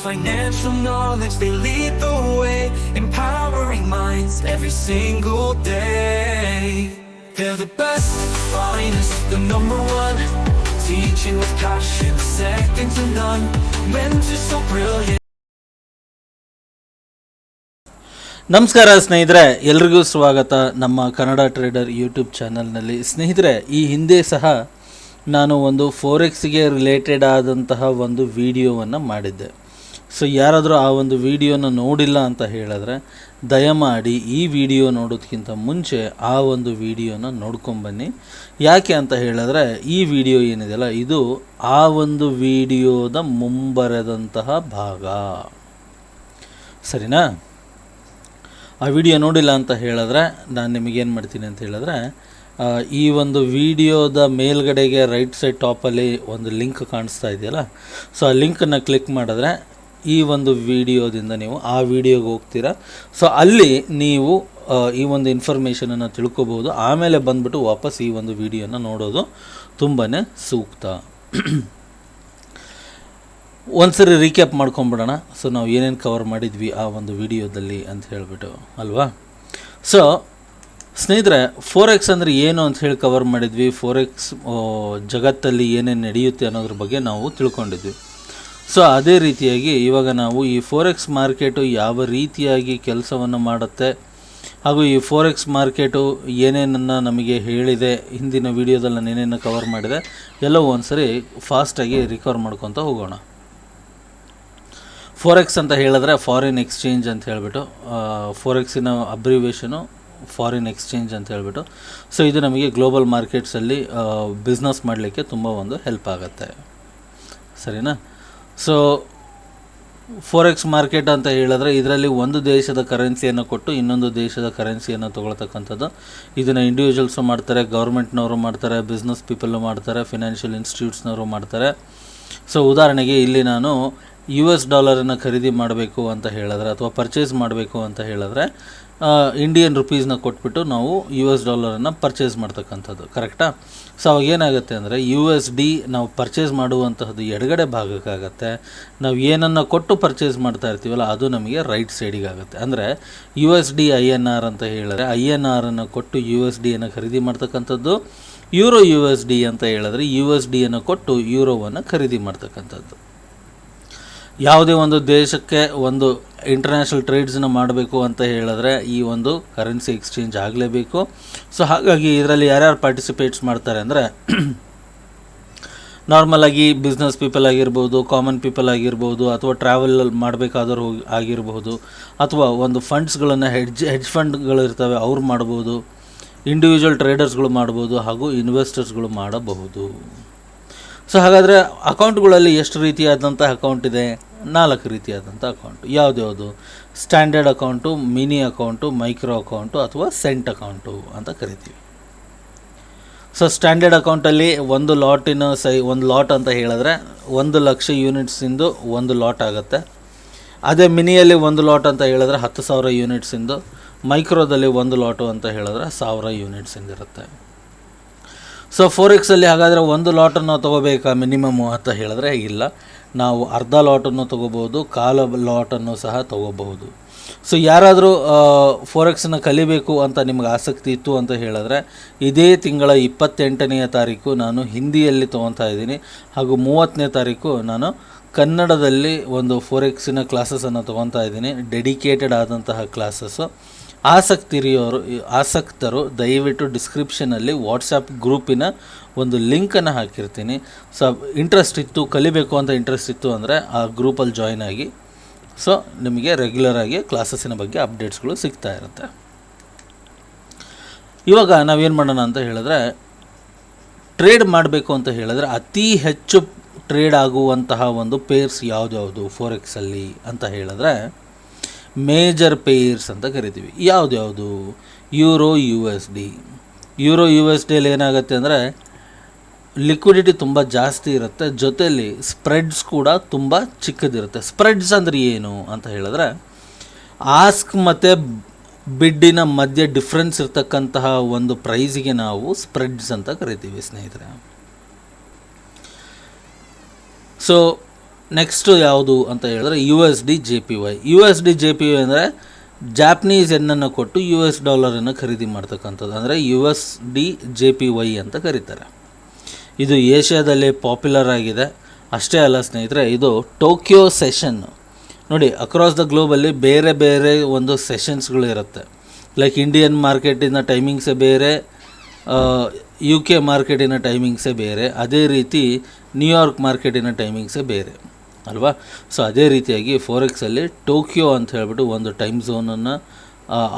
Financial knowledge, they lead the way, empowering minds every single day. They're the best, finest, the number one, teaching with passion, second to none. Mentors so brilliant. ನಮಸ್ಕಾರ ಸ್ನೇಹಿತರೆ ಎಲ್ರಿಗೂ ಸ್ವಾಗತ ನಮ್ಮ Kannada trader YouTube ಚಾನಲ್ನಲ್ಲಿ ಸ್ನೇಹಿತರೆ ಈ ಹಿಂದೆ ಸಹ ನಾನು ಒಂದು ಫೋರೆಕ್ಸ್ಗೆ ರಿಲೇಟೆಡ್ ಆದಂತಹ ಒಂದು ವಿಡಿಯೋವನ್ನು ಮಾಡಿದ್ದೆ ಸೊ ಯಾರಾದರೂ ಆ ಒಂದು ವಿಡಿಯೋನ ನೋಡಿಲ್ಲ ಅಂತ ಹೇಳಿದ್ರೆ, ದಯಮಾಡಿ ಈ ವಿಡಿಯೋ ನೋಡೋದಕ್ಕಿಂತ ಮುಂಚೆ ಆ ಒಂದು ವಿಡಿಯೋನ ನೋಡ್ಕೊಂಬನ್ನಿ ಯಾಕೆ ಅಂತ ಹೇಳಿದ್ರೆ, ಈ ವಿಡಿಯೋ ಏನಿದೆಯಲ್ಲ, ಇದು ಆ ಒಂದು ವಿಡಿಯೋದ ಮುಂಬರೆದಂತಹ ಭಾಗ. ಸರಿನಾ? ಆ ವಿಡಿಯೋ ನೋಡಿಲ್ಲ ಅಂತ ಹೇಳಿದ್ರೆ, ನಾನು ನಿಮಗೇನು ಮಾಡ್ತೀನಿ ಅಂತ ಹೇಳಿದ್ರೆ ಈ ಒಂದು ವಿಡಿಯೋದ ಮೇಲ್ಗಡೆಗೆ ರೈಟ್ ಸೈಡ್ ಟಾಪಲ್ಲಿ ಒಂದು ಲಿಂಕ್ ಕಾಣಿಸ್ತಾ ಇದೆಯಲ್ಲ, ಸೊ ಆ ಲಿಂಕನ್ನು ಕ್ಲಿಕ್ ಮಾಡಿದ್ರೆ ಈ ಒಂದು ವಿಡಿಯೋದಿಂದ ನೀವು ಆ ವಿಡಿಯೋಗೆ ಹೋಗ್ತೀರಾ? ಸೊ ಅಲ್ಲಿ ನೀವು ಈ ಒಂದು ಇನ್ಫಾರ್ಮೇಷನನ್ನು ತಿಳ್ಕೊಬೋದು ಆಮೇಲೆ ಬಂದ್ಬಿಟ್ಟು ವಾಪಸ್ ಈ ಒಂದು ವಿಡಿಯೋನ ನೋಡೋದು ತುಂಬಾ ಸೂಕ್ತ. ಒಂದ್ಸರಿ ರೀಕ್ಯಾಪ್ ಮಾಡ್ಕೊಂಬಿಡೋಣ. ಸೊ ನಾವು ಏನೇನು ಕವರ್ ಮಾಡಿದ್ವಿ ಆ ಒಂದು ವಿಡಿಯೋದಲ್ಲಿ ಅಂತ ಹೇಳಿಬಿಟ್ಟು, ಅಲ್ವಾ? ಸೊ ಸ್ನೇಹಿತರೆ ಫೋರ್ ಎಕ್ಸ್ ಅಂದರೆ ಏನು ಅಂತ ಹೇಳಿ ಕವರ್ ಮಾಡಿದ್ವಿ. ಫೋರ್ ಎಕ್ಸ್ ಜಗತ್ತಲ್ಲಿ ಏನೇನು ನಡೆಯುತ್ತೆ ಅನ್ನೋದ್ರ ಬಗ್ಗೆ ನಾವು ತಿಳ್ಕೊಂಡಿದ್ವಿ. ಸೊ ಅದೇ ರೀತಿಯಾಗಿ ಇವಾಗ ನಾವು ಈ ಫೋರೆಕ್ಸ್ ಮಾರ್ಕೆಟು ಯಾವ ರೀತಿಯಾಗಿ ಕೆಲಸವನ್ನು ಮಾಡುತ್ತೆ ಹಾಗೂ ಈ ಫೋರೆಕ್ಸ್ ಮಾರ್ಕೆಟು ಏನೇನನ್ನು ನಮಗೆ ಹೇಳಿದೆ, ಹಿಂದಿನ ವೀಡಿಯೋದಲ್ಲಿ ನಾನು ಏನೇನು ಕವರ್ ಮಾಡಿದೆ, ಎಲ್ಲವೂ ಒಂದ್ಸರಿ ಫಾಸ್ಟಾಗಿ ರಿಕವರ್ ಮಾಡ್ಕೊತ ಹೋಗೋಣ. ಫೋರೆಕ್ಸ್ ಅಂತ ಹೇಳಿದ್ರೆ ಫಾರಿನ್ ಎಕ್ಸ್ಚೇಂಜ್ ಅಂತ ಹೇಳಿಬಿಟ್ಟು ಫೋರೆಕ್ಸಿನ ಅಬ್ರಿವೇಷನು ಫಾರಿನ್ ಎಕ್ಸ್ಚೇಂಜ್ ಅಂತ ಹೇಳಿಬಿಟ್ಟು. ಸೊ ಇದು ನಮಗೆ ಗ್ಲೋಬಲ್ ಮಾರ್ಕೆಟ್ಸಲ್ಲಿ ಬಿಸ್ನೆಸ್ ಮಾಡಲಿಕ್ಕೆ ತುಂಬ ಒಂದು ಹೆಲ್ಪ್ ಆಗುತ್ತೆ. ಸರಿನಾ? ಸೊ ಫೋರೆಕ್ಸ್ ಮಾರ್ಕೆಟ್ ಅಂತ ಹೇಳಿದ್ರೆ ಇದರಲ್ಲಿ ಒಂದು ದೇಶದ ಕರೆನ್ಸಿಯನ್ನು ಕೊಟ್ಟು ಇನ್ನೊಂದು ದೇಶದ ಕರೆನ್ಸಿಯನ್ನು ತೊಗೊಳ್ತಕ್ಕಂಥದ್ದು. ಇದನ್ನು ಇಂಡಿವಿಜುವಲ್ಸು ಮಾಡ್ತಾರೆ ಗೌರ್ಮೆಂಟ್ನವರು ಮಾಡ್ತಾರೆ ಬಿಸ್ನೆಸ್ ಪೀಪಲ್ಲು ಮಾಡ್ತಾರೆ ಫಿನಾನ್ಷಿಯಲ್ ಇನ್ಸ್ಟಿಟ್ಯೂಟ್ಸ್ನವರು ಮಾಡ್ತಾರೆ. ಸೊ ಉದಾಹರಣೆಗೆ ಇಲ್ಲಿ ನಾನು ಯು ಎಸ್ ಡಾಲರನ್ನು ಖರೀದಿ ಮಾಡಬೇಕು ಅಂತ ಹೇಳಿದ್ರೆ ಅಥವಾ ಪರ್ಚೇಸ್ ಮಾಡಬೇಕು ಅಂತ ಹೇಳಿದ್ರೆ ಇಂಡಿಯನ್ ರುಪೀಸ್ನ ಕೊಟ್ಬಿಟ್ಟು ನಾವು ಯು ಎಸ್ ಡಾಲರನ್ನು ಪರ್ಚೇಸ್ ಮಾಡ್ತಕ್ಕಂಥದ್ದು. ಕರೆಕ್ಟಾ ಸೊ ಅವಾಗ ಏನಾಗುತ್ತೆ ಅಂದರೆ ಯು ಎಸ್ ಡಿ ನಾವು ಪರ್ಚೇಸ್ ಮಾಡುವಂತಹದ್ದು ಎಡಗಡೆ ಭಾಗಕ್ಕಾಗತ್ತೆ. ನಾವು ಏನನ್ನು ಕೊಟ್ಟು ಪರ್ಚೇಸ್ ಮಾಡ್ತಾ ಇರ್ತೀವಲ್ಲ, ಅದು ನಮಗೆ ರೈಟ್ ಸೈಡಿಗಾಗುತ್ತೆ ಅಂದರೆ U S D I N R ಅಂತ ಹೇಳಿದ್ರೆ ಐ ಎನ್ ಆರನ್ನು ಕೊಟ್ಟು ಯು ಎಸ್ ಡಿಯನ್ನು ಖರೀದಿ ಮಾಡ್ತಕ್ಕಂಥದ್ದು ಯೂರೋ ಯು ಎಸ್ ಡಿ ಅಂತ ಹೇಳಿದ್ರೆ ಯು ಎಸ್ ಡಿಯನ್ನು ಕೊಟ್ಟು ಯೂರೋವನ್ನು ಖರೀದಿ ಮಾಡ್ತಕ್ಕಂಥದ್ದು. ಯಾವುದೇ ಒಂದು ದೇಶಕ್ಕೆ ಒಂದು ಇಂಟರ್ನ್ಯಾಷನಲ್ ಟ್ರೇಡ್ಸನ್ನ ಮಾಡಬೇಕು ಅಂತ ಹೇಳಿದ್ರೆ ಈ ಒಂದು ಕರೆನ್ಸಿ ಎಕ್ಸ್ಚೇಂಜ್ ಆಗಲೇಬೇಕು. ಸೊ ಹಾಗಾಗಿ ಇದರಲ್ಲಿ ಯಾರ್ಯಾರು ಪಾರ್ಟಿಸಿಪೇಟ್ಸ್ ಮಾಡ್ತಾರೆ ಅಂದರೆ ನಾರ್ಮಲಾಗಿ ಬಿಸ್ನೆಸ್ ಪೀಪಲ್ ಆಗಿರ್ಬೋದು ಕಾಮನ್ ಪೀಪಲ್ ಆಗಿರ್ಬೋದು, ಅಥವಾ ಟ್ರಾವೆಲ್ ಮಾಡಬೇಕಾದವ್ರು ಹೋಗಿ ಆಗಿರ್ಬೋದು, ಅಥವಾ ಒಂದು ಫಂಡ್ಸ್ಗಳನ್ನು ಹೆಡ್ಜ್ ಹೆಡ್ಜ್ ಫಂಡ್ಗಳು ಇರ್ತವೆ, ಅವ್ರು ಮಾಡ್ಬೋದು ಇಂಡಿವಿಜುವಲ್ ಟ್ರೇಡರ್ಸ್ಗಳು ಮಾಡ್ಬೋದು, ಹಾಗೂ ಇನ್ವೆಸ್ಟರ್ಸ್ಗಳು ಮಾಡಬಹುದು. ಸೊ ಹಾಗಾದರೆ ಅಕೌಂಟ್ಗಳಲ್ಲಿ ಎಷ್ಟು ರೀತಿಯಾದಂಥ ಅಕೌಂಟ್ ಇದೆ? ನಾಲ್ಕು ರೀತಿಯಾದಂಥ account ಯಾವ್ದ್ಯಾವುದು standard account mini account micro account ಅಥವಾ ಸೆಂಟ್ ಅಕೌಂಟು ಅಂತ ಕರಿತೀವಿ. ಸೊ ಸ್ಟ್ಯಾಂಡರ್ಡ್ ಅಕೌಂಟಲ್ಲಿ ಒಂದು ಲಾಟಿನ ಸೈ, ಒಂದು ಲಾಟ್ ಅಂತ ಹೇಳಿದ್ರೆ ಒಂದು ಲಕ್ಷ ಯೂನಿಟ್ಸಿಂದು ಒಂದು ಲಾಟ್ ಆಗುತ್ತೆ. ಅದೇ ಮಿನಿಯಲ್ಲಿ ಒಂದು ಲಾಟ್ ಅಂತ ಹೇಳಿದ್ರೆ ಹತ್ತು ಸಾವಿರ ಯೂನಿಟ್ಸಿಂದು ಮೈಕ್ರೋದಲ್ಲಿ ಒಂದು ಲಾಟು ಅಂತ ಹೇಳಿದ್ರೆ ಸಾವಿರ ಯೂನಿಟ್ಸಿಂದ ಇರುತ್ತೆ. ಸೊ ಫೋರೆಕ್ಸಲ್ಲಿ ಹಾಗಾದರೆ ಒಂದು ಲಾಟನ್ನು ತೊಗೋಬೇಕಾ ಮಿನಿಮಮ್ಮು ಅಂತ ಹೇಳಿದ್ರೆ ಇಲ್ಲ. ನಾವು ಅರ್ಧ ಲಾಟನ್ನು ತೊಗೋಬೋದು ಕಾಲ ಲಾಟನ್ನು ಸಹ ತೊಗೋಬಹುದು. ಸೊ ಯಾರಾದರೂ ಫೋರೆಕ್ಸನ್ನ ಕಲಿಬೇಕು ಅಂತ ನಿಮ್ಗೆ ಆಸಕ್ತಿ ಇತ್ತು ಅಂತ ಹೇಳಿದ್ರೆ, ಇದೇ ತಿಂಗಳ ಇಪ್ಪತ್ತೆಂಟನೆಯ ತಾರೀಕು ನಾನು ಹಿಂದಿಯಲ್ಲಿ ತೊಗೊತಾ ಇದ್ದೀನಿ. ಹಾಗೂ ಮೂವತ್ತನೇ ತಾರೀಕು ನಾನು ಕನ್ನಡದಲ್ಲಿ ಒಂದು ಫೋರೆಕ್ಸಿನ ಕ್ಲಾಸಸನ್ನು ತೊಗೊತಾ ಇದ್ದೀನಿ. ಡೆಡಿಕೇಟೆಡ್ ಆದಂತಹ ಕ್ಲಾಸಸ್ಸು ಆಸಕ್ತಿ ಇರೋರು ಆಸಕ್ತರು, ದಯವಿಟ್ಟು ಡಿಸ್ಕ್ರಿಪ್ಷನಲ್ಲಿ ವಾಟ್ಸಪ್ ಗ್ರೂಪಿನ ಒಂದು ಲಿಂಕನ್ನು ಹಾಕಿರ್ತೀನಿ. ಸೊ ಇಂಟ್ರೆಸ್ಟ್ ಇತ್ತು, ಕಲಿಬೇಕು ಅಂತ ಇಂಟ್ರೆಸ್ಟ್ ಇತ್ತು ಅಂದರೆ ಆ ಗ್ರೂಪಲ್ಲಿ ಜಾಯ್ನ್ ಆಗಿ. ಸೊ ನಿಮಗೆ ರೆಗ್ಯುಲರಾಗಿ ಕ್ಲಾಸಸ್ಸಿನ ಬಗ್ಗೆ ಅಪ್ಡೇಟ್ಸ್ಗಳು ಸಿಗ್ತಾ ಇರುತ್ತೆ. ಇವಾಗ ನಾವೇನು ಮಾಡೋಣ ಅಂತ ಹೇಳಿದ್ರೆ ಟ್ರೇಡ್ ಮಾಡಬೇಕು ಅಂತ ಹೇಳಿದ್ರೆ ಅತಿ ಹೆಚ್ಚು ಟ್ರೇಡ್ ಆಗುವಂತಹ ಒಂದು ಪೇರ್ಸ್ ಯಾವುದ್ಯಾವುದು ಫೋರೆಕ್ಸಲ್ಲಿ ಅಂತ ಹೇಳಿದ್ರೆ ಮೇಜರ್ ಪೇರ್ಸ್ ಅಂತ ಕರಿತೀವಿ. ಯಾವ್ದ್ಯಾವುದು euro, U S D. Euro, U S ಡಿಯಲ್ಲಿ ಏನಾಗುತ್ತೆ ಅಂದರೆ ಲಿಕ್ವಿಡಿಟಿ ತುಂಬ ಜಾಸ್ತಿ ಇರುತ್ತೆ. ಜೊತೆಯಲ್ಲಿ ಸ್ಪ್ರೆಡ್ಸ್ ಕೂಡ ತುಂಬ ಚಿಕ್ಕದಿರುತ್ತೆ. ಸ್ಪ್ರೆಡ್ಸ್ ಅಂದರೆ ಏನು ಅಂತ ಹೇಳಿದ್ರೆ ಆಸ್ಕ್ ಮತ್ತು ಬಿಡ್ಡಿನ ಮಧ್ಯೆ ಡಿಫ್ರೆನ್ಸ್ ಇರ್ತಕ್ಕಂತಹ ಒಂದು ಪ್ರೈಸಿಗೆ ನಾವು ಸ್ಪ್ರೆಡ್ಸ್ ಅಂತ ಕರಿತೀವಿ ಸ್ನೇಹಿತರೆ. ಸೊ ನೆಕ್ಸ್ಟು ಯಾವುದು ಅಂತ ಹೇಳಿದ್ರೆ U S D J P Y U S D J P Y ಅಂದರೆ ಜಾಪನೀಸ್ ಎನ್ನನ್ನು ಕೊಟ್ಟು ಯು ಎಸ್ ಡಾಲರನ್ನು ಖರೀದಿ ಮಾಡ್ತಕ್ಕಂಥದ್ದು. ಅಂದರೆ U S D J P Y ಅಂತ ಕರೀತಾರೆ. ಇದು ಏಷ್ಯಾದಲ್ಲಿ ಪಾಪ್ಯುಲರ್ ಆಗಿದೆ. ಅಷ್ಟೇ ಅಲ್ಲ ಸ್ನೇಹಿತರೆ, ಇದು ಟೋಕಿಯೋ ಸೆಷನ್ ನೋಡಿ ಅಕ್ರಾಸ್ ದ ಗ್ಲೋಬಲ್ಲಿ ಬೇರೆ ಬೇರೆ ಒಂದು ಸೆಷನ್ಸ್ಗಳು ಇರುತ್ತೆ. ಲೈಕ್ ಇಂಡಿಯನ್ ಮಾರ್ಕೆಟಿನ ಟೈಮಿಂಗ್ಸೇ ಬೇರೆ ಯು ಕೆ ಮಾರ್ಕೆಟಿನ ಟೈಮಿಂಗ್ಸೇ ಬೇರೆ. ಅದೇ ರೀತಿ ನ್ಯೂಯಾರ್ಕ್ ಮಾರ್ಕೆಟಿನ ಟೈಮಿಂಗ್ಸೇ ಬೇರೆ. ಅಲ್ವಾ? ಸೊ ಅದೇ ರೀತಿಯಾಗಿ ಫೋರೆಕ್ಸಲ್ಲಿ ಟೋಕಿಯೋ ಅಂತ ಹೇಳ್ಬಿಟ್ಟು ಒಂದು ಟೈಮ್ ಝೋನನ್ನು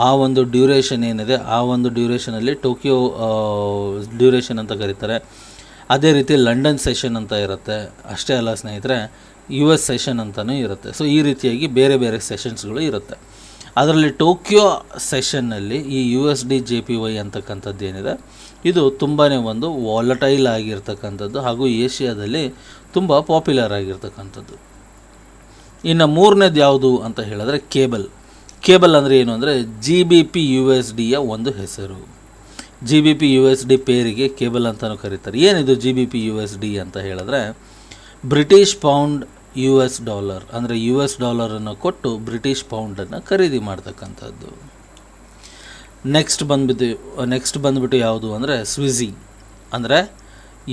ಆ ಒಂದು ಡ್ಯೂರೇಷನ್ ಏನಿದೆ, ಆ ಒಂದು ಡ್ಯೂರೇಷನಲ್ಲಿ ಟೋಕಿಯೋ ಡ್ಯೂರೇಷನ್ ಅಂತ ಕರೀತಾರೆ. ಅದೇ ರೀತಿ ಲಂಡನ್ ಸೆಷನ್ ಅಂತ ಇರುತ್ತೆ. ಅಷ್ಟೇ ಅಲ್ಲ ಸ್ನೇಹಿತರೆ ಯು ಎಸ್ ಸೆಷನ್ ಅಂತಲೂ ಇರುತ್ತೆ. ಸೊ ಈ ರೀತಿಯಾಗಿ ಬೇರೆ ಬೇರೆ ಸೆಷನ್ಸ್ಗಳು ಇರುತ್ತೆ. ಅದರಲ್ಲಿ ಟೋಕಿಯೋ ಸೆಷನ್ನಲ್ಲಿ ಈ U S D J P Y ಅಂತಕ್ಕಂಥದ್ದು ಏನಿದೆ, ಇದು ತುಂಬಾ ಒಂದು ವಾಲಟೈಲ್ ಆಗಿರ್ತಕ್ಕಂಥದ್ದು ಹಾಗೂ ಏಷ್ಯಾದಲ್ಲಿ ತುಂಬ ಪಾಪ್ಯುಲರ್ ಆಗಿರ್ತಕ್ಕಂಥದ್ದು. ಇನ್ನು ಮೂರನೇದು ಯಾವುದು ಅಂತ ಹೇಳಿದ್ರೆ ಕೇಬಲ್. ಕೇಬಲ್ ಅಂದರೆ ಏನು ಅಂದರೆ G B P U S ಡಿಯ ಒಂದು ಹೆಸರು. G B P U S D ಪೇರಿಗೆ cable ಅಂತಲೂ ಕರೀತಾರೆ. ಏನಿದು G B P U S D ಅಂತ ಹೇಳಿದ್ರೆ British pound U S dollar ಅಂದರೆ ಯು ಎಸ್ ಡಾಲರನ್ನು ಕೊಟ್ಟು ಬ್ರಿಟಿಷ್ ಪೌಂಡನ್ನು ಖರೀದಿ ಮಾಡ್ತಕ್ಕಂಥದ್ದು. ನೆಕ್ಸ್ಟ್ ಬಂದ್ಬಿಟ್ಟು ನೆಕ್ಸ್ಟ್ ಬಂದ್ಬಿಟ್ಟು ಯಾವುದು ಅಂದರೆ ಸ್ವಿಝಿ ಅಂದರೆ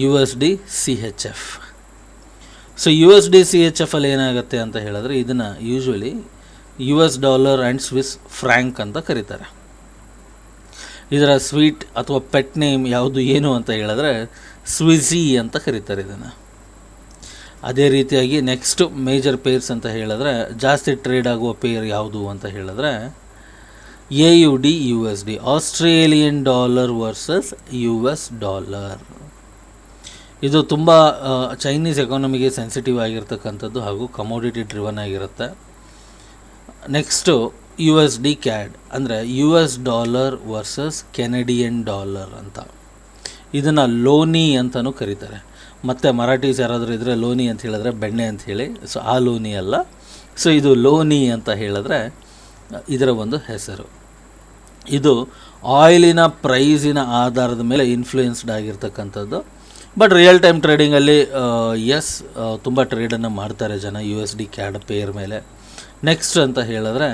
U S D C H F so U S D C H ಎಫಲ್ಲಿ ಏನಾಗುತ್ತೆ ಅಂತ ಹೇಳಿದ್ರೆ ಇದನ್ನು usually U S dollar and Swiss franc ಅಂತ ಕರೀತಾರೆ. ಇದರ ಸ್ವೀಟ್ ಅಥವಾ ಪೆಟ್ ನೇಮ್ ಯಾವುದು ಏನು ಅಂತ ಹೇಳಿದ್ರೆ ಸ್ವಿಝಿ ಅಂತ ಕರೀತಾರೆ ಇದನ್ನು. ಅದೇ ರೀತಿಯಾಗಿ ನೆಕ್ಸ್ಟ್ ಮೇಜರ್ ಪೇರ್ಸ್ ಅಂತ ಹೇಳಿದ್ರೆ, ಜಾಸ್ತಿ ಟ್ರೇಡ್ ಆಗುವ ಪೇರ್ ಯಾವುದು ಅಂತ ಹೇಳಿದ್ರೆ A U D U S D Australian dollar versus U S dollar ಇದು ತುಂಬ ಚೈನೀಸ್ ಎಕಾನಮಿಗೆ ಸೆನ್ಸಿಟಿವ್ ಆಗಿರ್ತಕ್ಕಂಥದ್ದು ಹಾಗೂ ಕಮೋಡಿಟಿ ಡ್ರಿವನ್ ಆಗಿರುತ್ತೆ. Next U S D CAD ಅಂದರೆ U S dollar versus Canadian dollar ಅಂತ. ಇದನ್ನು ಲೋನಿ ಅಂತಲೂ ಕರೀತಾರೆ. ಮತ್ತು ಮರಾಠೀಸ್ ಯಾರಾದರೂ ಇದ್ದರೆ ಲೋನಿ ಅಂತ ಹೇಳಿದ್ರೆ ಬೆಣ್ಣೆ ಅಂತ ಹೇಳಿ. ಸೊ ಆ ಲೋನಿ ಅಲ್ಲ. ಸೊ ಇದು ಲೋನಿ ಅಂತ ಹೇಳಿದ್ರೆ ಇದರ ಒಂದು ಹೆಸರು. ಇದು ಆಯಿಲಿನ ಪ್ರೈಸಿನ ಆಧಾರದ ಮೇಲೆ ಇನ್ಫ್ಲೂಯೆನ್ಸ್ಡ್ ಆಗಿರ್ತಕ್ಕಂಥದ್ದು. ಬಟ್ ರಿಯಲ್ ಟೈಮ್ ಟ್ರೇಡಿಂಗಲ್ಲಿ ಎಸ್ ತುಂಬ ಟ್ರೇಡನ್ನು ಮಾಡ್ತಾರೆ ಜನ. U S D CAD pair ಮೇಲೆ. ನೆಕ್ಸ್ಟ್ ಅಂತ ಹೇಳಿದ್ರೆ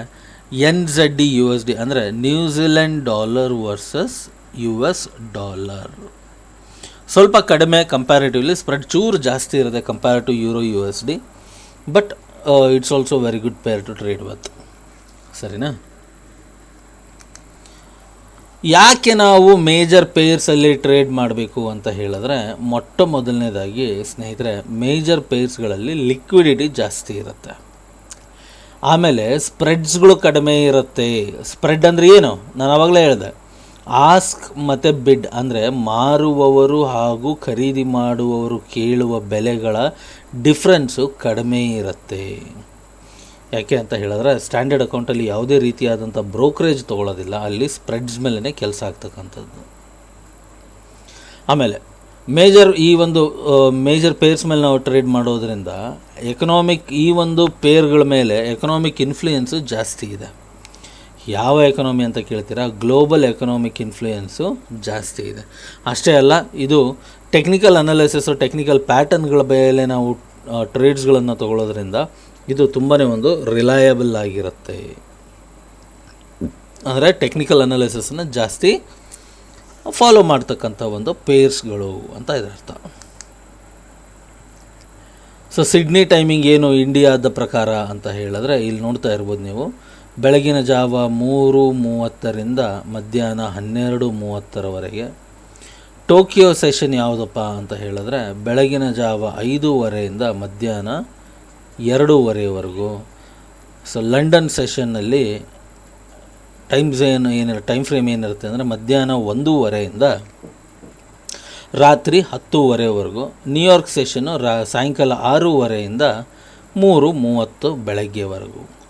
N Z D U S D ಅಂದರೆ New Zealand dollar versus U S dollar ಸ್ವಲ್ಪ ಕಡಿಮೆ ಕಂಪ್ಯಾರಿಟಿವ್ಲಿ ಸ್ಪ್ರೆಡ್ ಚೂರು ಜಾಸ್ತಿ ಇರುತ್ತೆ compare to euro U S D but it's also very good pair to trade with ಸರಿನಾ? ಯಾಕೆ ನಾವು ಮೇಜರ್ ಪೇರ್ಸಲ್ಲಿ ಟ್ರೇಡ್ ಮಾಡಬೇಕು ಅಂತ ಹೇಳಿದ್ರೆ, ಮೊಟ್ಟ ಮೊದಲನೇದಾಗಿ ಸ್ನೇಹಿತರೆ ಮೇಜರ್ ಪೇರ್ಸ್ಗಳಲ್ಲಿ ಲಿಕ್ವಿಡಿಟಿ ಜಾಸ್ತಿ ಇರುತ್ತೆ. ಆಮೇಲೆ ಸ್ಪ್ರೆಡ್ಸ್ಗಳು ಕಡಿಮೆ ಇರುತ್ತೆ. ಸ್ಪ್ರೆಡ್ ಅಂದರೆ ಏನು? ನಾನು ಆವಾಗಲೇ ಹೇಳಿದೆ. ಆಸ್ಕ್ ಮತ್ತು ಬಿಡ್ ಅಂದರೆ ಮಾರುವವರು ಹಾಗೂ ಖರೀದಿ ಮಾಡುವವರು ಕೇಳುವ ಬೆಲೆಗಳ ಡಿಫ್ರೆನ್ಸು ಕಡಿಮೆ ಇರುತ್ತೆ. ಯಾಕೆ ಅಂತ ಹೇಳಿದ್ರೆ ಸ್ಟ್ಯಾಂಡರ್ಡ್ ಅಕೌಂಟಲ್ಲಿ ಯಾವುದೇ ರೀತಿಯಾದಂಥ ಬ್ರೋಕರೇಜ್ ತೊಗೊಳ್ಳೋದಿಲ್ಲ ಅಲ್ಲಿ ಸ್ಪ್ರೆಡ್ಸ್ ಮೇಲೇ ಕೆಲಸ ಆಗ್ತಕ್ಕಂಥದ್ದು. ಆಮೇಲೆ ಮೇಜರ್ ಈ ಒಂದು ಮೇಜರ್ ಪೇರ್ಸ್ ಮೇಲೆ ನಾವು ಟ್ರೇಡ್ ಮಾಡೋದರಿಂದ ಎಕನಾಮಿಕ್ ಈ ಒಂದು ಪೇರ್ಗಳ ಮೇಲೆ ಎಕನಾಮಿಕ್ ಇನ್ಫ್ಲೂಯೆನ್ಸು ಜಾಸ್ತಿ ಇದೆ. ಯಾವ ಎಕನಾಮಿ ಅಂತ ಕೇಳ್ತೀರಾ? ಗ್ಲೋಬಲ್ ಎಕನಾಮಿಕ್ ಇನ್ಫ್ಲೂಯೆನ್ಸು ಜಾಸ್ತಿ ಇದೆ. ಅಷ್ಟೇ ಅಲ್ಲ, ಇದು ಟೆಕ್ನಿಕಲ್ ಅನಾಲಿಸಿಸು ಟೆಕ್ನಿಕಲ್ ಪ್ಯಾಟರ್ನ್ಗಳ ಮೇಲೆ ನಾವು ಟ್ರೇಡ್ಸ್ಗಳನ್ನು ತಗೊಳ್ಳೋದ್ರಿಂದ ಇದು ತುಂಬಾ ಒಂದು ರಿಲಯಬಲ್ ಆಗಿರುತ್ತೆ. ಅಂದರೆ ಟೆಕ್ನಿಕಲ್ ಅನಾಲಿಸಿಸನ್ನು ಜಾಸ್ತಿ ಫಾಲೋ ಮಾಡ್ತಕ್ಕಂಥ ಒಂದು ಪೇರ್ಸ್ಗಳು ಅಂತ ಇದರ್ಥ ಸೊ ಸಿಡ್ನಿ ಟೈಮಿಂಗ್ ಏನು ಇಂಡಿಯಾದ ಪ್ರಕಾರ ಅಂತ ಹೇಳಿದ್ರೆ, ಇಲ್ಲಿ ನೋಡ್ತಾ ಇರ್ಬೋದು ನೀವು. ಬೆಳಗಿನ ಜಾವ ಮೂರು ಮೂವತ್ತರಿಂದ ಮಧ್ಯಾಹ್ನ ಹನ್ನೆರಡು ಮೂವತ್ತರವರೆಗೆ. ಟೋಕಿಯೋ ಸೆಷನ್ ಯಾವುದಪ್ಪ ಅಂತ ಹೇಳಿದ್ರೆ, ಬೆಳಗಿನ ಜಾವ ಐದೂವರೆಯಿಂದ ಮಧ್ಯಾಹ್ನ ಎರಡೂವರೆವರೆಗೂ. ಸೊ ಲಂಡನ್ ಸೆಷನ್ನಲ್ಲಿ ಟೈಮ್ ಏನು ಏನಿರ, ಟೈಮ್ ಫ್ರೇಮ್ ಏನಿರುತ್ತೆ ಅಂದರೆ, ಮಧ್ಯಾಹ್ನ ಒಂದೂವರೆಯಿಂದ ರಾತ್ರಿ ಹತ್ತೂವರೆವರೆಗೂ. ನ್ಯೂಯಾರ್ಕ್ ಸೆಷನ್ನು ರಾ, ಸಾಯಂಕಾಲ ಆರೂವರೆಯಿಂದ ಮೂರು ಮೂವತ್ತು ಬೆಳಗ್ಗೆವರೆಗೂ.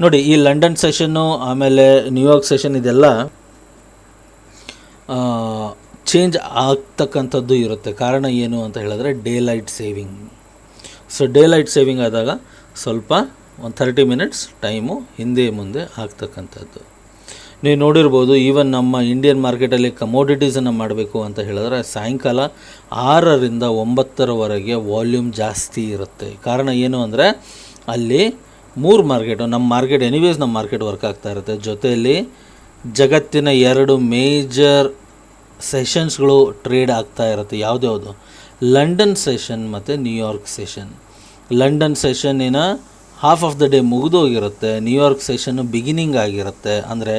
ನೋಡಿ, ಈ ಲಂಡನ್ ಸೆಷನ್ನು, ಆಮೇಲೆ ನ್ಯೂಯಾರ್ಕ್ ಸೆಷನ್ ಇದೆಲ್ಲ ಚೇಂಜ್ ಆಗ್ತಕ್ಕಂಥದ್ದು ಇರುತ್ತೆ. ಕಾರಣ ಏನು ಅಂತ ಹೇಳಿದ್ರೆ daylight saving. So daylight saving ಆದಾಗ ಸ್ವಲ್ಪ ಒಂದು ಥರ್ಟಿ ಮಿನಿಟ್ಸ್ ಟೈಮು ಹಿಂದೆ ಮುಂದೆ ಆಗ್ತಕ್ಕಂಥದ್ದು. ನೀವು ನೋಡಿರ್ಬೋದು, ಈವನ್ ನಮ್ಮ ಇಂಡಿಯನ್ ಮಾರ್ಕೆಟಲ್ಲಿ ಕಮೋಡಿಟೀಸನ್ನು ಮಾಡಬೇಕು ಅಂತ ಹೇಳಿದ್ರೆ, ಸಾಯಂಕಾಲ ಆರರಿಂದ ಒಂಬತ್ತರವರೆಗೆ ವಾಲ್ಯೂಮ್ ಜಾಸ್ತಿ ಇರುತ್ತೆ. ಕಾರಣ ಏನು ಅಂದರೆ, ಅಲ್ಲಿ ಮೂರು ಮಾರ್ಕೆಟು ನಮ್ಮ ಮಾರ್ಕೆಟ್ ಎನಿವೇಸ್ ನಮ್ಮ ಮಾರ್ಕೆಟ್ ವರ್ಕ್ ಆಗ್ತಾ ಇರುತ್ತೆ. ಜೊತೆಯಲ್ಲಿ ಜಗತ್ತಿನ ಎರಡು ಮೇಜರ್ ಸೆಷನ್ಸ್ಗಳು ಟ್ರೇಡ್ ಆಗ್ತಾ ಇರುತ್ತೆ. ಯಾವುದ್ಯಾವುದು ಲಂಡನ್ ಸೆಷನ್ ಮತ್ತು ನ್ಯೂಯಾರ್ಕ್ ಸೆಷನ್ ಲಂಡನ್ ಸೆಷನ್ನಿನ ಹಾಫ್ ಆಫ್ ದ ಡೇ ಮುಗಿದೋಗಿರುತ್ತೆ. ನ್ಯೂಯಾರ್ಕ್ ಸೆಷನ್ನು ಬಿಗಿನಿಂಗ್ ಆಗಿರುತ್ತೆ. ಅಂದರೆ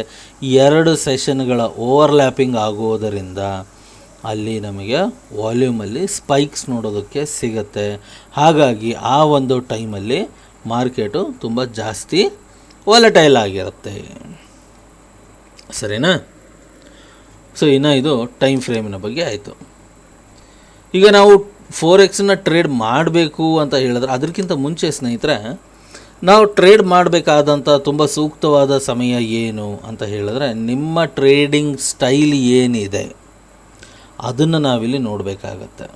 ಎರಡು ಸೆಷನ್ಗಳ ಓವರ್ಲ್ಯಾಪಿಂಗ್ ಆಗುವುದರಿಂದ ಅಲ್ಲಿ ನಮಗೆ ವಾಲ್ಯೂಮಲ್ಲಿ ಸ್ಪೈಕ್ಸ್ ನೋಡೋದಕ್ಕೆ ಸಿಗುತ್ತೆ. ಹಾಗಾಗಿ ಆ ಒಂದು ಟೈಮಲ್ಲಿ ಮಾರ್ಕೆಟು ತುಂಬ ಜಾಸ್ತಿ ವಾಲಟೈಲ್ ಆಗಿರುತ್ತೆ. ಸರಿನಾ? ಸೊ ಇನ್ನು ಇದು ಟೈಮ್ ಫ್ರೇಮಿನ ಬಗ್ಗೆ ಆಯಿತು. ಈಗ ನಾವು ಫೋರ್ ಎಕ್ಸನ್ನ ಟ್ರೇಡ್ ಮಾಡಬೇಕು ಅಂತ ಹೇಳಿದ್ರೆ ಅದಕ್ಕಿಂತ ಮುಂಚೆ ಸ್ನೇಹಿತರೆ, ನಾವು ಟ್ರೇಡ್ ಮಾಡಬೇಕಾದಂಥ ತುಂಬ ಸೂಕ್ತವಾದ ಸಮಯ ಏನು ಅಂತ ಹೇಳಿದ್ರೆ ನಿಮ್ಮ ಟ್ರೇಡಿಂಗ್ ಸ್ಟೈಲ್ ಏನಿದೆ, ಅದನ್ನು ನಾವಿಲ್ಲಿ ನೋಡಬೇಕಾಗತ್ತೆ.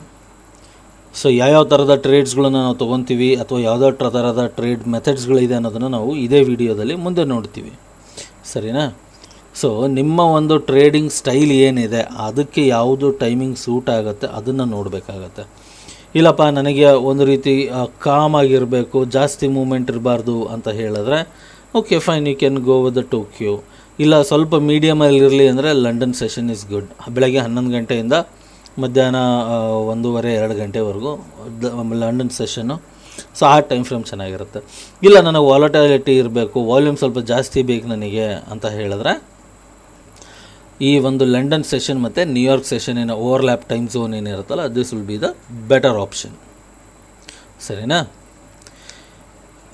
ಸೊ ಯಾವ್ಯಾವ ಥರದ ಟ್ರೇಡ್ಸ್ಗಳನ್ನು ನಾವು ತೊಗೊತೀವಿ ಅಥವಾ ಯಾವುದೋ ಥರದ ಟ್ರೇಡ್ ಮೆಥಡ್ಸ್ಗಳಿದೆ ಅನ್ನೋದನ್ನು ನಾವು ಇದೇ ವಿಡಿಯೋದಲ್ಲಿ ಮುಂದೆ ನೋಡ್ತೀವಿ. ಸರಿನಾ? ಸೊ ನಿಮ್ಮ ಒಂದು ಟ್ರೇಡಿಂಗ್ ಸ್ಟೈಲ್ ಏನಿದೆ, ಅದಕ್ಕೆ ಯಾವುದು ಟೈಮಿಂಗ್ ಸೂಟ್ ಆಗುತ್ತೆ, ಅದನ್ನು ನೋಡಬೇಕಾಗತ್ತೆ. ಇಲ್ಲಪ್ಪ, ನನಗೆ ಒಂದು ರೀತಿ ಕಾಮ್ ಆಗಿರಬೇಕು, ಜಾಸ್ತಿ ಮೂಮೆಂಟ್ ಇರಬಾರ್ದು ಅಂತ ಹೇಳಿದ್ರೆ okay fine you can go with the Tokyo ಇಲ್ಲ, ಸ್ವಲ್ಪ ಮೀಡಿಯಮಲ್ಲಿರಲಿ ಅಂದರೆ ಲಂಡನ್ ಸೆಷನ್ ಇಸ್ ಗುಡ್ ಬೆಳಗ್ಗೆ ಹನ್ನೊಂದು ಗಂಟೆಯಿಂದ ಮಧ್ಯಾಹ್ನ ಒಂದೂವರೆ, ಎರಡು ಗಂಟೆವರೆಗೂ ಲಂಡನ್ ಸೆಷನ್ನು ಸೊ ಆ ಟೈಮ್ ಫ್ರೇಮ್ ಚೆನ್ನಾಗಿರುತ್ತೆ. ಇಲ್ಲ, ನನಗೆ ವಾಲಟಾಲಿಟಿ ಇರಬೇಕು ವಾಲ್ಯೂಮ್ ಸ್ವಲ್ಪ ಜಾಸ್ತಿ ಬೇಕು ನನಗೆ ಅಂತ ಹೇಳಿದ್ರೆ, ಈ ಒಂದು ಲಂಡನ್ ಸೆಷನ್ ಮತ್ತು ನ್ಯೂಯಾರ್ಕ್ ಸೆಷನ್ ಏನ overlap time zone ಏನಿರುತ್ತಲ್ಲ this will be the better option ಸರಿನಾ?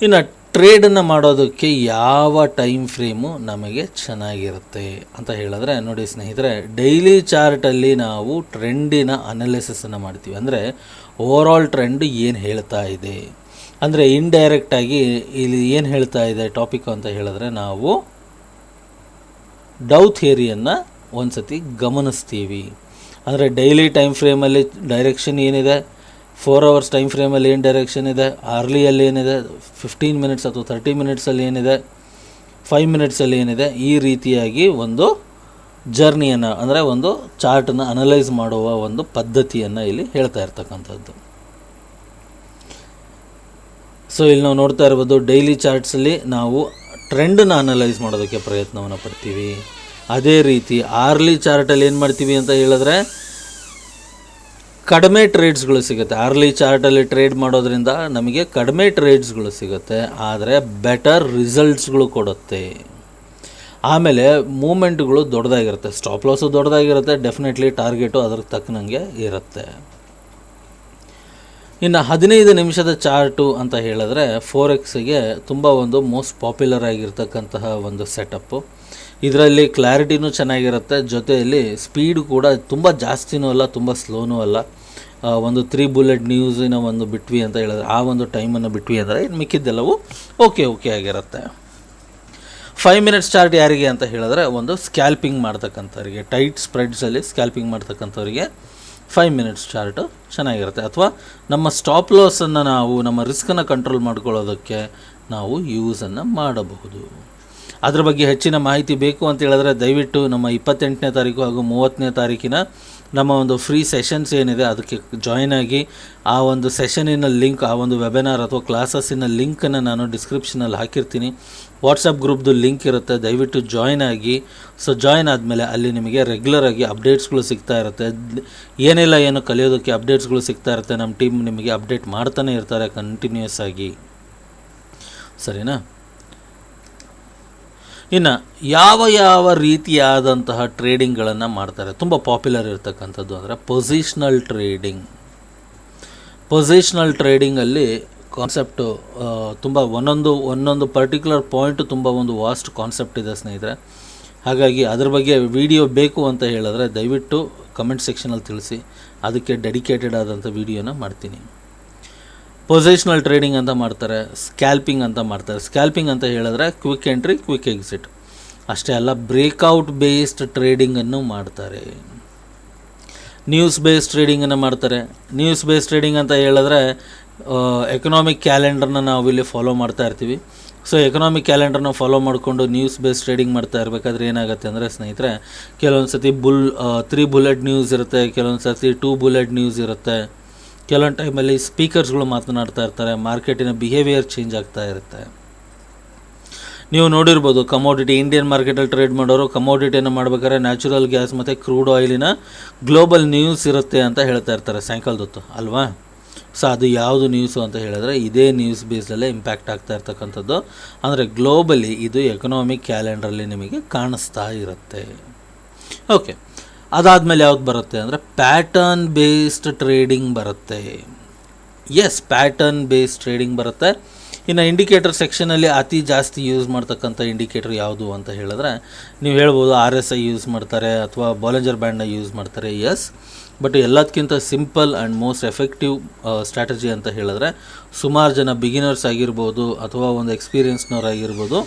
ಇನ್ನು ಟ್ರೇಡನ್ನು ಮಾಡೋದಕ್ಕೆ ಯಾವ ಟೈಮ್ ಫ್ರೇಮು ನಮಗೆ ಚೆನ್ನಾಗಿರುತ್ತೆ ಅಂತ ಹೇಳಿದ್ರೆ, ನೋಡಿ ಸ್ನೇಹಿತರೆ ಡೈಲಿ ಚಾರ್ಟಲ್ಲಿ ನಾವು ಟ್ರೆಂಡಿನ ಅನಾಲಿಸಿಸನ್ನು ಮಾಡ್ತೀವಿ. ಅಂದರೆ ಓವರಾಲ್ ಟ್ರೆಂಡ್ ಏನು ಹೇಳ್ತಾ ಇದೆ. ಅಂದರೆ ಇಂಡೈರೆಕ್ಟಾಗಿ ಇಲ್ಲಿ ಏನು ಹೇಳ್ತಾ ಇದೆ ಟಾಪಿಕ್ ಅಂತ ಹೇಳಿದ್ರೆ, ನಾವು ಡೌ ಥಿಯರಿಯನ್ನು ಒಂದು ಸತಿ ಗಮನಿಸ್ತೀವಿ. ಅಂದರೆ ಡೈಲಿ ಟೈಮ್ ಫ್ರೇಮಲ್ಲಿ ಡೈರೆಕ್ಷನ್ ಏನಿದೆ? ಫೋರ್ ಅವರ್ಸ್ ಟೈಮ್ ಫ್ರೇಮಲ್ಲಿ ಏನು ಡೈರೆಕ್ಷನ್ ಇದೆ? ಅರ್ಲಿಯಲ್ಲಿ ಏನಿದೆ? ಫಿಫ್ಟೀನ್ ಮಿನಿಟ್ಸ್ ಅಥವಾ ತರ್ಟಿ ಮಿನಿಟ್ಸಲ್ಲಿ ಏನಿದೆ? ಫೈವ್ ಮಿನಿಟ್ಸಲ್ಲಿ ಏನಿದೆ? ಈ ರೀತಿಯಾಗಿ ಒಂದು ಜರ್ನಿಯನ್ನು ಅಂದರೆ ಒಂದು ಚಾರ್ಟನ್ನು ಅನಲೈಸ್ ಮಾಡುವ ಒಂದು ಪದ್ಧತಿಯನ್ನು ಇಲ್ಲಿ ಹೇಳ್ತಾ ಇರ್ತಕ್ಕಂಥದ್ದು. ಸೊ ಇಲ್ಲಿ ನಾವು ನೋಡ್ತಾ ಇರ್ಬೋದು ಡೈಲಿ ಚಾರ್ಟ್ಸಲ್ಲಿ ನಾವು ಟ್ರೆಂಡನ್ನ ಅನಲೈಸ್ ಮಾಡೋದಕ್ಕೆ ಪ್ರಯತ್ನವನ್ನು ಪಡ್ತೀವಿ. ಅದೇ ರೀತಿ ಆರ್ಲಿ ಚಾರ್ಟಲ್ಲಿ ಏನು ಮಾಡ್ತೀವಿ ಅಂತ ಹೇಳಿದ್ರೆ ಕಡಿಮೆ ಟ್ರೇಡ್ಸ್ಗಳು ಸಿಗುತ್ತೆ. ಅರ್ಲಿ ಚಾರ್ಟಲ್ಲಿ ಟ್ರೇಡ್ ಮಾಡೋದ್ರಿಂದ ನಮಗೆ ಕಡಿಮೆ ಟ್ರೇಡ್ಸ್ಗಳು ಸಿಗುತ್ತೆ. ಆದರೆ ಬೆಟರ್ ರಿಸಲ್ಟ್ಸ್ಗಳು ಕೊಡುತ್ತೆ. ಆಮೇಲೆ ಮೂಮೆಂಟ್ಗಳು ದೊಡ್ಡದಾಗಿರುತ್ತೆ. ಸ್ಟಾಪ್ ಲಾಸು ದೊಡ್ಡದಾಗಿರುತ್ತೆ. ಡೆಫಿನೆಟ್ಲಿ ಟಾರ್ಗೆಟು ಅದ್ರ ತಕ್ಕನಂಗೆ ಇರುತ್ತೆ. ಇನ್ನು ಹದಿನೈದು ನಿಮಿಷದ ಚಾರ್ಟು ಅಂತ ಹೇಳಿದ್ರೆ ಫೋರ್ ಎಕ್ಸ್ಗೆ ತುಂಬ ಒಂದು ಮೋಸ್ಟ್ ಪಾಪ್ಯುಲರ್ ಆಗಿರ್ತಕ್ಕಂತಹ ಒಂದು ಸೆಟಪ್ಪು ಇದರಲ್ಲಿ ಕ್ಲಾರಿಟಿನೂ ಚೆನ್ನಾಗಿರುತ್ತೆ. ಜೊತೆಯಲ್ಲಿ ಸ್ಪೀಡ್ ಕೂಡ ತುಂಬ ಜಾಸ್ತಿನೂ ಅಲ್ಲ, ತುಂಬ ಸ್ಲೋನೂ ಅಲ್ಲ. ಒಂದು ತ್ರೀ ಬುಲೆಟ್ ನ್ಯೂಸಿನ ಒಂದು ಬಿಟ್ವಿ ಅಂತ ಹೇಳಿದ್ರೆ, ಆ ಒಂದು ಟೈಮನ್ನು ಬಿಟ್ವಿ ಅಂದರೆ ಇನ್ನು ಮಿಕ್ಕಿದ್ದೆಲ್ಲವೂ ಓಕೆ ಓಕೆ ಆಗಿರುತ್ತೆ. ಫೈವ್ ಮಿನಿಟ್ಸ್ ಚಾರ್ಟ್ ಯಾರಿಗೆ ಅಂತ ಹೇಳಿದ್ರೆ, ಒಂದು ಸ್ಕ್ಯಾಲ್ಪಿಂಗ್ ಮಾಡ್ತಕ್ಕಂಥವ್ರಿಗೆ, ಟೈಟ್ ಸ್ಪ್ರೆಡ್ಸಲ್ಲಿ ಸ್ಕ್ಯಾಲ್ಪಿಂಗ್ ಮಾಡ್ತಕ್ಕಂಥವ್ರಿಗೆ ಫೈವ್ ಮಿನಿಟ್ಸ್ ಚಾರ್ಟು ಚೆನ್ನಾಗಿರುತ್ತೆ. ಅಥವಾ ನಮ್ಮ ಸ್ಟಾಪ್ ಲಾಸನ್ನು ನಾವು, ನಮ್ಮ ರಿಸ್ಕನ್ನು ಕಂಟ್ರೋಲ್ ಮಾಡ್ಕೊಳ್ಳೋದಕ್ಕೆ ನಾವು ಯೂಸನ್ನು ಮಾಡಬಹುದು. ಅದ್ರ ಬಗ್ಗೆ ಹೆಚ್ಚಿನ ಮಾಹಿತಿ ಬೇಕು ಅಂತ ಹೇಳಿದ್ರೆ ದಯವಿಟ್ಟು ನಮ್ಮ ಇಪ್ಪತ್ತೆಂಟನೇ ತಾರೀಕು ಹಾಗೂ ಮೂವತ್ತನೇ ತಾರೀಕಿನ ನಮ್ಮ ಒಂದು ಫ್ರೀ ಸೆಷನ್ಸ್ ಏನಿದೆ, ಅದಕ್ಕೆ ಜಾಯ್ನ್ ಆಗಿ ಆ ಒಂದು ಸೆಷನಿನ ಲಿಂಕ್ ಆ ಒಂದು ವೆಬಿನಾರ್ ಅಥವಾ ಕ್ಲಾಸಸ್ಸಿನ ಲಿಂಕನ್ನು ನಾನು ಡಿಸ್ಕ್ರಿಪ್ಷನಲ್ಲಿ ಹಾಕಿರ್ತೀನಿ. ವಾಟ್ಸಪ್ ಗ್ರೂಪ್ದು ಲಿಂಕ್ ಇರುತ್ತೆ, ದಯವಿಟ್ಟು ಜಾಯ್ನ್ ಆಗಿ. ಸೊ ಜಾಯ್ನ್ ಆದಮೇಲೆ ಅಲ್ಲಿ ನಿಮಗೆ ರೆಗ್ಯುಲರ್ ಆಗಿ ಅಪ್ಡೇಟ್ಸ್ಗಳು ಸಿಗ್ತಾ ಇರುತ್ತೆ. ಏನೆಲ್ಲ ಏನು ಕಲಿಯೋದಕ್ಕೆ ಅಪ್ಡೇಟ್ಸ್ಗಳು ಸಿಗ್ತಾ ಇರುತ್ತೆ, ನಮ್ಮ ಟೀಮ್ ನಿಮಗೆ ಅಪ್ಡೇಟ್ ಮಾಡ್ತಾನೆ ಇರ್ತಾರೆ ಕಂಟಿನ್ಯೂಸ್ ಆಗಿ. ಸರಿನಾ? ಇನ್ನು ಯಾವ ಯಾವ ರೀತಿಯಾದಂತಹ ಟ್ರೇಡಿಂಗ್ಗಳನ್ನು ಮಾಡ್ತಾರೆ, ತುಂಬ ಪಾಪ್ಯುಲರ್ ಇರ್ತಕ್ಕಂಥದ್ದು ಅಂದರೆ ಪೊಸಿಷ್ನಲ್ ಟ್ರೇಡಿಂಗ್ ಪೊಸಿಷ್ನಲ್ ಟ್ರೇಡಿಂಗಲ್ಲಿ ಕಾನ್ಸೆಪ್ಟು ತುಂಬ ಒಂದೊಂದು ಒಂದೊಂದು ಪರ್ಟಿಕ್ಯುಲರ್ ಪಾಯಿಂಟ್ ತುಂಬ ಒಂದು ವಾಸ್ಟ್ ಕಾನ್ಸೆಪ್ಟ್ ಇದೆ ಸ್ನೇಹಿತರೆ. ಹಾಗಾಗಿ ಅದ್ರ ಬಗ್ಗೆ ವಿಡಿಯೋ ಬೇಕು ಅಂತ ಹೇಳಿದ್ರೆ ದಯವಿಟ್ಟು ಕಮೆಂಟ್ ಸೆಕ್ಷನಲ್ಲಿ ತಿಳಿಸಿ. ಅದಕ್ಕೆ ಡೆಡಿಕೇಟೆಡ್ ಆದಂಥ ವಿಡಿಯೋನ ಮಾಡ್ತೀನಿ. ಪೊಸಿಷನಲ್ ಟ್ರೇಡಿಂಗ್ ಅಂತ ಮಾಡ್ತಾರೆ ಸ್ಕ್ಯಾಲ್ಪಿಂಗ್ ಅಂತ ಮಾಡ್ತಾರೆ. ಸ್ಕ್ಯಾಲ್ಪಿಂಗ್ ಅಂತ ಹೇಳಿದ್ರೆ ಕ್ವಿಕ್ ಎಂಟ್ರಿ ಕ್ವಿಕ್ ಎಕ್ಸಿಟ್ ಅಷ್ಟೇ ಅಲ್ಲ ಬ್ರೇಕ್ಔಟ್ ಬೇಸ್ಡ್ ಟ್ರೇಡಿಂಗನ್ನು ಮಾಡ್ತಾರೆ. ನ್ಯೂಸ್ ಬೇಸ್ಡ್ ಟ್ರೇಡಿಂಗನ್ನು ಮಾಡ್ತಾರೆ. ನ್ಯೂಸ್ ಬೇಸ್ಡ್ ಟ್ರೇಡಿಂಗ್ ಅಂತ ಹೇಳಿದ್ರೆ ಎಕನಾಮಿಕ್ ಕ್ಯಾಲೆಂಡರ್ನ ನಾವು ಇಲ್ಲಿ ಫಾಲೋ ಮಾಡ್ತಾ ಇರ್ತೀವಿ. ಸೊ ಎಕನಾಮಿಕ್ ಕ್ಯಾಲೆಂಡರ್ನ ಫಾಲೋ ಮಾಡಿಕೊಂಡು ನ್ಯೂಸ್ ಬೇಸ್ ಟ್ರೇಡಿಂಗ್ ಮಾಡ್ತಾ ಇರಬೇಕಾದ್ರೆ ಏನಾಗುತ್ತೆ ಅಂದರೆ ಸ್ನೇಹಿತರೆ ಕೆಲವೊಂದು ಸತಿ ಬುಲ್ ತ್ರೀ ಬುಲೆಟ್ ನ್ಯೂಸ್ ಇರುತ್ತೆ ಕೆಲವೊಂದು ಸತಿ ಟೂ ಬುಲೆಟ್ ನ್ಯೂಸ್ ಇರುತ್ತೆ. ಕೆಲವೊಂದು ಟೈಮಲ್ಲಿ ಸ್ಪೀಕರ್ಸ್ಗಳು ಮಾತನಾಡ್ತಾ ಇರ್ತಾರೆ ಮಾರ್ಕೆಟಿನ ಬಿಹೇವಿಯರ್ ಚೇಂಜ್ ಆಗ್ತಾ ಇರುತ್ತೆ. ನೀವು ನೋಡಿರ್ಬೋದು ಕಮೋಡಿಟಿ ಇಂಡಿಯನ್ ಮಾರ್ಕೆಟಲ್ಲಿ ಟ್ರೇಡ್ ಮಾಡೋರು ಕಮೋಡಿಟಿಯನ್ನು ಮಾಡ್ಬೇಕಾದ್ರೆ ನ್ಯಾಚುರಲ್ ಗ್ಯಾಸ್ ಮತ್ತು ಕ್ರೂಡ್ ಆಯಿಲಿನ ಗ್ಲೋಬಲ್ ನ್ಯೂಸ್ ಇರುತ್ತೆ ಅಂತ ಹೇಳ್ತಾ ಇರ್ತಾರೆ ಸಾಯಂಕಾಲದೊತ್ತು ಅಲ್ವಾ? ಸೊ ಅದು ಯಾವುದು ನ್ಯೂಸು ಅಂತ ಹೇಳಿದ್ರೆ, ಇದೇ ನ್ಯೂಸ್ ಬೇಸ್ಡಲ್ಲೇ ಇಂಪ್ಯಾಕ್ಟ್ ಆಗ್ತಾ ಇರ್ತಕ್ಕಂಥದ್ದು. ಅಂದರೆ ಗ್ಲೋಬಲಿ ಇದು ಎಕನಾಮಿಕ್ ಕ್ಯಾಲೆಂಡ್ರಲ್ಲಿ ನಿಮಗೆ ಕಾಣಿಸ್ತಾ ಇರುತ್ತೆ. ಓಕೆ ಅದಾದಮೇಲೆ ಯಾವ್ದು ಬರುತ್ತೆ ಅಂದರೆ ಪ್ಯಾಟರ್ನ್ ಬೇಸ್ಡ್ ಟ್ರೇಡಿಂಗ್ ಬರುತ್ತೆ. ಎಸ್ ಪ್ಯಾಟರ್ನ್ ಬೇಸ್ಡ್ ಟ್ರೇಡಿಂಗ್ ಬರುತ್ತೆ. ಇನ್ನು ಇಂಡಿಕೇಟರ್ ಸೆಕ್ಷನಲ್ಲಿ ಅತಿ ಜಾಸ್ತಿ ಯೂಸ್ ಮಾಡ್ತಕ್ಕಂಥ ಇಂಡಿಕೇಟರ್ ಯಾವುದು ಅಂತ ಹೇಳಿದ್ರೆ, ನೀವು ಹೇಳ್ಬೋದು ಆರ್ ಎಸ್ ಐ ಯೂಸ್ ಮಾಡ್ತಾರೆ ಅಥವಾ ಬಾಲೆಂಜರ್ ಬ್ಯಾಂಡ್ನ ಯೂಸ್ ಮಾಡ್ತಾರೆ ಎಸ್ ಬಟ್ ಎಲ್ಲದಕ್ಕಿಂತ simple and most effective strategy ಅಂತ ಹೇಳಿದ್ರೆ, ಸುಮಾರು ಜನ ಬಿಗಿನರ್ಸ್ ಆಗಿರ್ಬೋದು ಅಥವಾ ಒಂದು ಎಕ್ಸ್ಪೀರಿಯನ್ಸ್ನವ್ರು ಆಗಿರ್ಬೋದು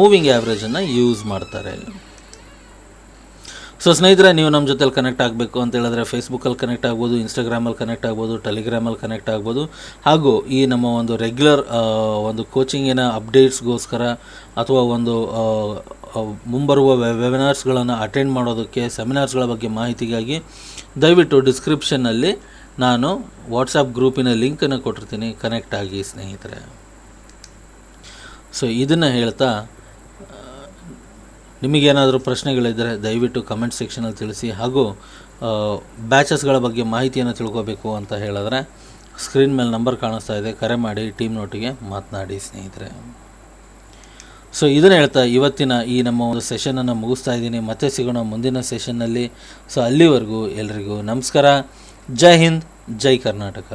ಮೂವಿಂಗ್ ಆ್ಯಾವ್ರೇಜನ್ನು ಯೂಸ್ ಮಾಡ್ತಾರೆ. ಸೊ ಸ್ನೇಹಿತರೆ, ನೀವು ನಮ್ಮ ಜೊತೆಲಿ ಕನೆಕ್ಟ್ ಆಗಬೇಕು ಅಂತ ಹೇಳಿದ್ರೆ ಫೇಸ್ಬುಕ್ಕಲ್ಲಿ ಕನೆಕ್ಟ್ ಆಗ್ಬೋದು ಇನ್ಸ್ಟಾಗ್ರಾಮಲ್ಲಿ ಕನೆಕ್ಟ್ ಆಗ್ಬೋದು ಟೆಲಿಗ್ರಾಮಲ್ಲಿ ಕನೆಕ್ಟ್ ಆಗ್ಬೋದು. ಹಾಗೂ ಈ ನಮ್ಮ ಒಂದು ರೆಗ್ಯುಲರ್ ಒಂದು ಕೋಚಿಂಗಿನ ಅಪ್ಡೇಟ್ಸ್ಗೋಸ್ಕರ ಅಥವಾ ಒಂದು ಮುಂಬರುವ ವೆಬಿನಾರ್ಸ್ಗಳನ್ನು ಅಟೆಂಡ್ ಮಾಡೋದಕ್ಕೆ ಸೆಮಿನಾರ್ಸ್ಗಳ ಬಗ್ಗೆ ಮಾಹಿತಿಗಾಗಿ ದಯವಿಟ್ಟು ಡಿಸ್ಕ್ರಿಪ್ಷನ್ನಲ್ಲಿ ನಾನು ವಾಟ್ಸಪ್ ಗ್ರೂಪಿನ ಲಿಂಕನ್ನು ಕೊಟ್ಟಿರ್ತೀನಿ. ಕನೆಕ್ಟ್ ಆಗಿ, ಸ್ನೇಹಿತರೆ. ಸೊ ಇದನ್ನು ಹೇಳ್ತಾ ನಿಮಗೇನಾದರೂ ಪ್ರಶ್ನೆಗಳಿದ್ದರೆ ದಯವಿಟ್ಟು ಕಮೆಂಟ್ ಸೆಕ್ಷನಲ್ಲಿ ತಿಳಿಸಿ ಹಾಗೂ ಬ್ಯಾಚಸ್ಗಳ ಬಗ್ಗೆ ಮಾಹಿತಿಯನ್ನು ತಿಳ್ಕೋಬೇಕು ಅಂತ ಹೇಳಿದ್ರೆ ಸ್ಕ್ರೀನ್ ಮೇಲೆ ನಂಬರ್ ಕಾಣಿಸ್ತಾ ಇದೆ. ಕರೆ ಮಾಡಿ ಟೀಮ್ ನೋಟಿಗೆ ಮಾತನಾಡಿ ಸ್ನೇಹಿತರೆ. ಸೊ ಇದನ್ನು ಹೇಳ್ತಾ ಇವತ್ತಿನ ಈ ನಮ್ಮ ಒಂದು ಸೆಷನನ್ನು ಮುಗಿಸ್ತಾ ಇದ್ದೀನಿ. ಮತ್ತೆ ಸಿಗೋಣ ಮುಂದಿನ ಸೆಷನ್ನಲ್ಲಿ ಸೊ ಅಲ್ಲಿವರೆಗೂ ಎಲ್ರಿಗೂ ನಮಸ್ಕಾರ. ಜೈ ಹಿಂದ್, ಜೈ ಕರ್ನಾಟಕ.